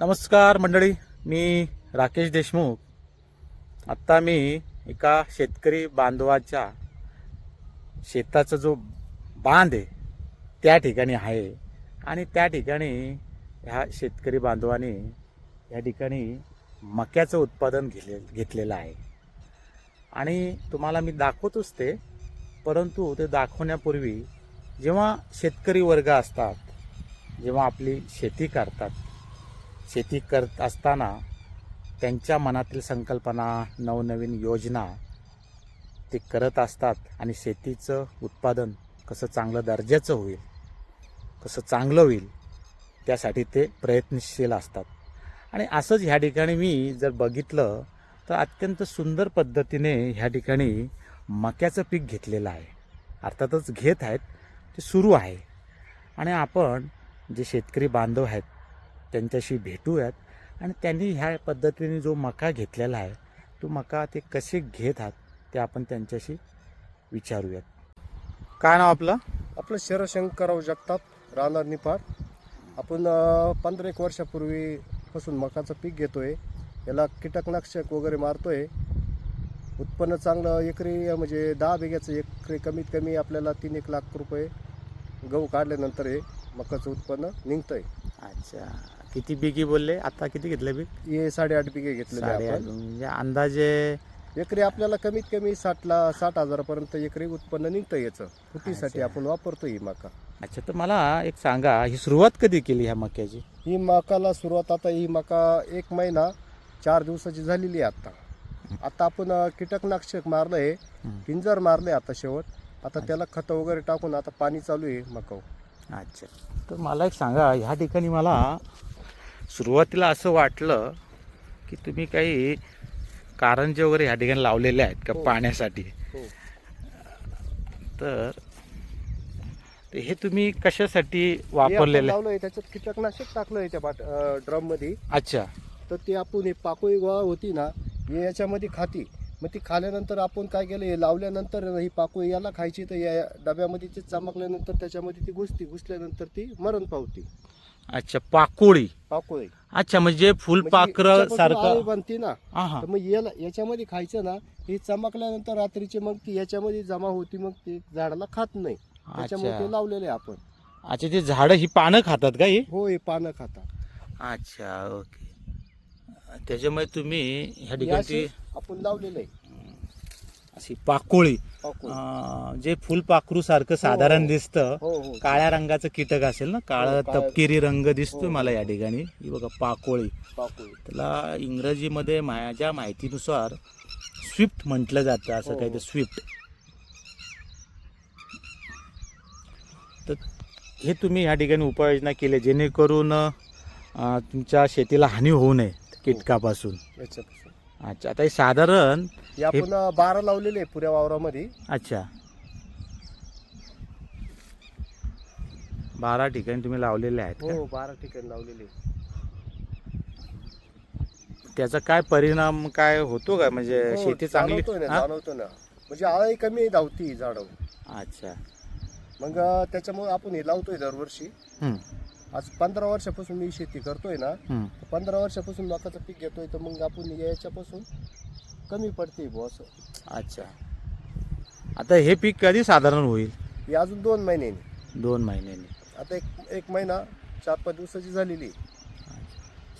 नमस्कार मंडळी मी राकेश देशमुख. आत्ता मी एका शेतकरी बांधवाच्या शेताचा जो बांध आहे त्या ठिकाणी आहे. आणि त्या ठिकाणी ह्या शेतकरी बांधवाने या ठिकाणी मक्याचं उत्पादन घेले घेतलेलं आहे. आणि तुम्हाला मी दाखवतोच ते परंतु ते दाखवण्यापूर्वी जेव्हा शेतकरी वर्ग असतात जेव्हा आपली शेती करतात शेती करत असताना त्यांच्या मनातील संकल्पना नवनवीन योजना ते करत असतात आणि शेतीचं उत्पादन कसं चांगलं दर्जाचं होईल कसं चांगलं होईल त्यासाठी ते प्रयत्नशील असतात. आणि असंच ह्या ठिकाणी मी जर बघितलं तर अत्यंत सुंदर पद्धतीने ह्या ठिकाणी मक्याचं पीक घेतलेलं आहे. अर्थातच घेत आहेत ते सुरू आहे. आणि आपण जे शेतकरी बांधव आहेत त्यांच्याशी भेटूयात. आणि त्यांनी ह्या पद्धतीने जो मका घेतलेला आहे तो मका ते कसे घेत आहात ते आपण त्यांच्याशी विचारूयात. काय नाव आपलं? आपलं शरशंकरराव जगताप राहणार निफाड. आपण पंधरा एक वर्षापूर्वी पासून मकाचं पीक घेतोय. याला कीटकनाशक वगैरे मारतोय. उत्पन्न चांगलं एकरी म्हणजे दहा बिघ्याचं एकरी कमीत कमी आपल्याला तीन एक लाख रुपये गहू काढल्यानंतर हे मकाचं उत्पन्न निघतंय. अच्छा. किती बिगी बोलले? आता किती घेतले पीक? हे साडेआठ साडेआठ. आपण. म्हणजे अंदाजे एकरी आपल्याला कमीत कमी साठला साठ हजारापर्यंत एकरी उत्पन्न निघतं याचं. फुटीसाठी. आपण वापरतो ही मका. अच्छा तर मला एक सांगा ही सुरुवात कधी केली ह्या मक्याची? ही मकाला सुरुवात आता ही मका एक महिना चार दिवसाची झालेली आहे आता. आता आपण अं, कीटकनाशक मारलंय हं. पिंजर मारले आता शेवट. आता त्याला खत वगैरे टाकून आता पाणी चालू आहे मका अच्छा. तर मला एक सांगा ह्या ठिकाणी मला सुरुवातीला असं वाटलं की तुम्ही काही कारंजे वगैरे ह्या ठिकाणी लावलेले आहेत का हो. पाण्यासाठी? हो. तर ते हे तुम्ही कशासाठी वापरलेले लावलंय त्याच्यात कीटकनाशक टाकलंय त्या बाट ड्रममध्ये अच्छा. तर ते आपण हे पाकोळी गोळा होती ना हे याच्यामध्ये खाती. मग ती खाल्यानंतर आपण काय केलं हे लावल्यानंतर ही पाकोळी याला खायची तर या डब्यामध्ये ते चमकल्यानंतर त्याच्यामध्ये ती घुसती. घुसल्यानंतर ती मरण पावती. अच्छा पाकोळी. पाकोळी. अच्छा म्हणजे फुलपाखर म्हणजे याच्यापासून सारखं. बनते ना. हा हा तर मग याला याच्यामध्ये खायचं ना हे चमकल्यानंतर रात्रीचे मग ती याच्यामध्ये जमा होती मग ते झाडाला खात नाही. त्याच्यामुळे ते अच्छा लावलेले आहे आपण. अच्छा ते झाडं ही पानं खातात का ही? हो हे पानं खाता अच्छा ओके. त्याच्यामुळे तुम्ही ह्या हे ठिकाणी असे आपण लावलेलं आहे. अशी पाकोळी पाकोळी. अं, जे फुलपाखरू सारखं साधारण हो. दिसतं हो हो काळ्या रंगाचं कीटक असेल ना काळ हो, काळं. तपकिरी रंग दिसतोय हो. मला या ठिकाणी ही बघा पाकोळी पाकोळी त्याला इंग्रजीमध्ये माझ्या माहितीनुसार स्विफ्ट म्हटलं जातं असं हो. काही ते स्विफ्ट तर हे तुम्ही या ठिकाणी उपाययोजना केले जेणेकरून अं, तुमच्या शेतीला हानी होऊ नये कीटकापासून याच्यापासून अच्छा आता हे साधारण हे आपण बारा लावलेले आहे पुऱ्या वावरामध्ये. अच्छा. बारा ठिकाणी तुम्ही लावलेले आहेत का? हो बारा ठिकाणी लावलेले आहे. त्याचा काय परिणाम काय होतो का? म्हणजे हो, शेती चांगली जाणवतोय ना हा? जाणवतो ना. म्हणजे आळी कमी धावती झाड. अच्छा. मग त्याच्यामुळे आपण हे लावतोय दरवर्षी. हम्म, आज पंधरा वर्षापासून मी शेती करतोय ना. हम्म. पंधरा वर्षापासून मकाचं पीक घेतोय तर मग आपण याच्यापासून कमी पडते बुवा असं अच्छा. आता हे पीक कधी साधारण होईल? हे अजून दोन महिन्यांनी. दोन महिन्यांनी. आता एक एक महिना चार पाच दिवसाची झालेली आहे.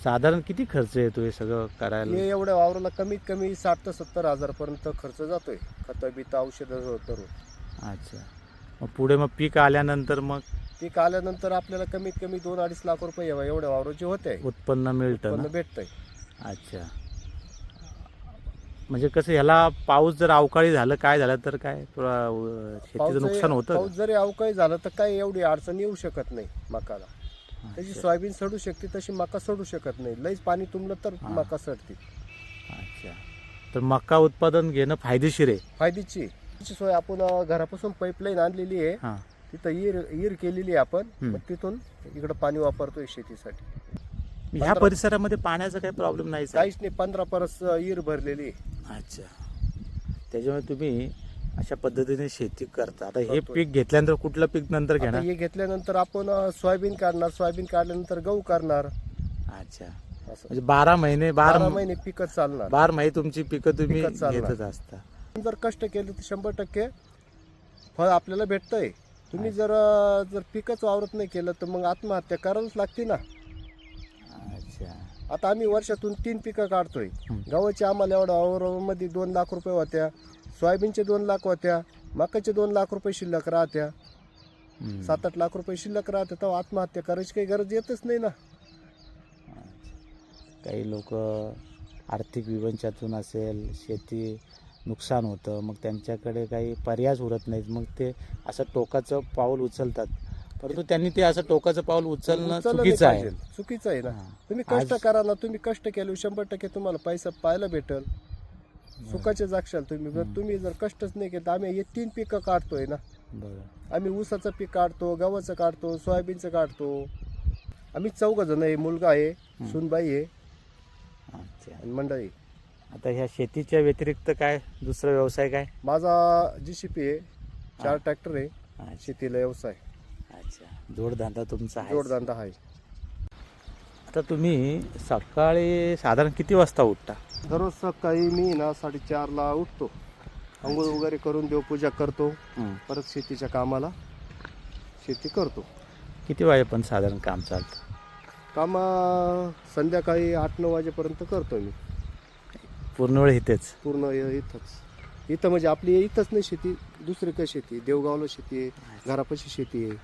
साधारण किती खर्च येतो हे सगळं करायला? हे एवढ्या वावराला कमीत कमी साठ ते सत्तर हजार पर्यंत खर्च जातोय. खत बित औषधं करून. अच्छा. मग पुढे मग पीक आल्यानंतर मग? पीक आल्यानंतर आपल्याला कमीत कमी दोन अडीच लाख रुपये एव- एवढ्या वावराचे होते. उत्पन्न मिळतं उत्पन्न भेटतंय. अच्छा. म्हणजे कसं ह्याला पाऊस जर अवकाळी झालं काय झालं तर काय? थोडा शेतीचं पाऊस नुकसान होतं पाऊस जरी अवकाळी झालं तर काही एवढी अडचण येऊ शकत नाही मकाला? त्याची. सोयाबीन सडू शकते तशी मका सडू शकत नाही. लईच पाणी तुंबलं तर हा. मका सडते अच्छा. तर मका उत्पादन घेणं फायदेशीर आहे. फायद्याची त्याची सोय आपण अं, घरापासून पाईपलाईन आणलेली आहे. हां. तिथं इर इर केलेली आहे आपण. हम्म. मग तिथून इकडं पाणी वापरतोय शेतीसाठी. ह्या परिसरामध्ये पाण्याचा काही प्रॉब्लेम नाही काहीच नाही पंधरा परस इर भरलेली आहे. अच्छा. त्याच्यामुळे तुम्ही अशा पद्धतीने शेती करता. आता हे. पीक घेतल्यानंतर कुठलं पीक नंतर आता घेणार? हे घेतल्यानंतर आपण अं, सोयाबीन काढणार. सोयाबीन काढल्यानंतर गहू करणार. अच्छा. असं. म्हणजे बारा महिने बारा बारा महिने पिकच चालणार. बार महिने तुमची पिकं तुम्ही पिकं चालणार. घेतच असता. जर कष्ट केले तर शंभर टक्के फळ आपल्याला भेटतंय. तुम्ही जर अं, जर पिकच वावरत नाही केलं तर मग आत्महत्या करायलाच लागते ना. आता आम्ही वर्षातून तीन पिकं काढतोय. गव्हाचे आम्हाला एवढं वावरामध्ये दोन लाख रुपये होत्या. सोयाबीनचे दोन लाख होत्या. मकाचे दोन लाख रुपये शिल्लक राहत्या. सात आठ लाख रुपये शिल्लक राहत्या तेव्हा आत्महत्या करायची काही गरज येतच नाही ना. काही लोक आर्थिक विवंचातून असेल शेती नुकसान होतं मग त्यांच्याकडे काही पर्यायच उरत नाहीत. मग ते असं टोकाचं पाऊल उचलतात. परंतु त्यांनी ते असं टोकाचं पाऊल उचलणं उचललं चुकीचं आहे. पाहिजे. चुकीचं आहे ना. हां. तुम्ही कष्ट आज- करा ना तुम्ही कष्ट केले शंभर टक्के तुम्हाला पैसा पाहायला भेटल. सुखाचे जागशाल तुम्ही. जर तुम्ही जर कष्टच नाही केलं तर आम्ही हे तीन पिकं काढतोय ना. बरं. आम्ही ऊसाचं पीक काढतो गव्हाचं काढतो सोयाबीनचं काढतो. आम्ही चौघ जण आहे मुलगा आहे सुनबाई आहे अच्छा. आणि मंडळी. आता ह्या शेतीच्या व्यतिरिक्त काय? दुसरा व्यवसाय काय? माझा जी सी पी आहे चार ट्रॅक्टर आहे अच्छा. शेतीला व्यवसाय. अच्छा. जोडधंदा तुमचा आहे. जोडधंदा आहे. आता तुम्ही सकाळी साधारण किती वाजता उठता? दररोज सकाळी मी ना साडेचारला उठतो. आंघोळ वगैरे करून देवपूजा करतो. परत शेतीच्या कामाला शेती करतो. किती वाजे पण साधारण काम चालतं? काम संध्याकाळी आठ नऊ वाजेपर्यंत करतो मी. पूर्ण वेळ इथेच? पूर्ण इथंच. इथं म्हणजे आपली इथंच नाही शेती दुसरी काय शेती देवगावला शेती आहे घरापाशी शेती आहे.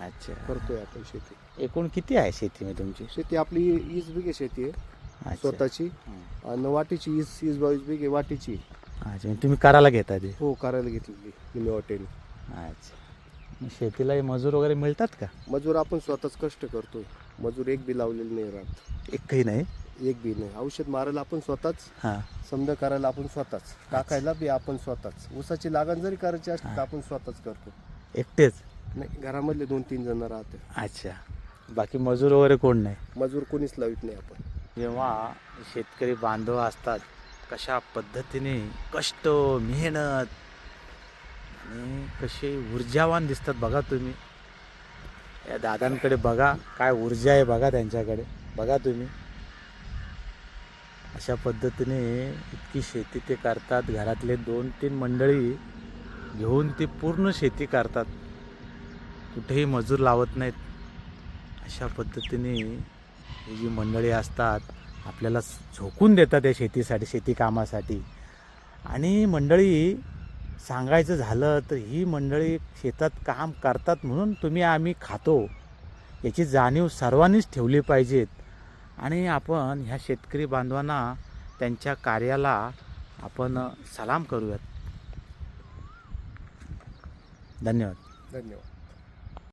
अच्छा. करतोय आपण शेती. एकूण किती आहे शेती मी तुमची? शेती आपली वीस बिघे शेती आहे. अच्छा. स्वतःची. आणि वाटीची वीस वीस बावीस बिघे वाटीची. अच्छा म्हणजे तुम्ही करायला घेता ते? हो करायला घेतलेली निम्मी वाटेने अच्छा. मग शेतीला हे मजूर वगैरे मिळतात का? मजूर आपण स्वतःच कष्ट करतोय. मजूर एक बी लावलेलं नाही राहत. एकही नाही? एक बी नाही. औषध मारायला आपण स्वतःच. हां. समज करायला आपण स्वतःच. टाकायला बी आपण स्वतःच. ऊसाची लागण जरी करायची असली तर आपण स्वतःच करतो. एकटेच? नाही घरामधले दोन तीन जण राहते. अच्छा. बाकी मजूर वगैरे कोण नाही? मजूर कोणीच लावित नाही आपण. जेव्हा शेतकरी बांधव असतात कशा पद्धतीने कष्ट मेहनत आणि कसे ऊर्जावान दिसतात बघा तुम्ही. या दादांकडे बघा काय ऊर्जा आहे बघा त्यांच्याकडे. बघा तुम्ही. अशा पद्धतीने इतकी शेती ते करतात. घरातले दोन तीन मंडळी घेऊन ती पूर्ण शेती करतात. कुठेही मजूर लावत नाहीत. अशा पद्धतीने ही जी मंडळी असतात आपल्याला झोकून देतात या शेतीसाठी शेती कामासाठी. आणि मंडळी सांगायचं झालं तर ही मंडळी शेतात काम करतात म्हणून तुम्ही आम्ही खातो. याची जाणीव सर्वांनीच ठेवली पाहिजेत. आणि आपण ह्या शेतकरी बांधवांना त्यांच्या कार्याला आपण सलाम करूयात. धन्यवाद. धन्यवाद.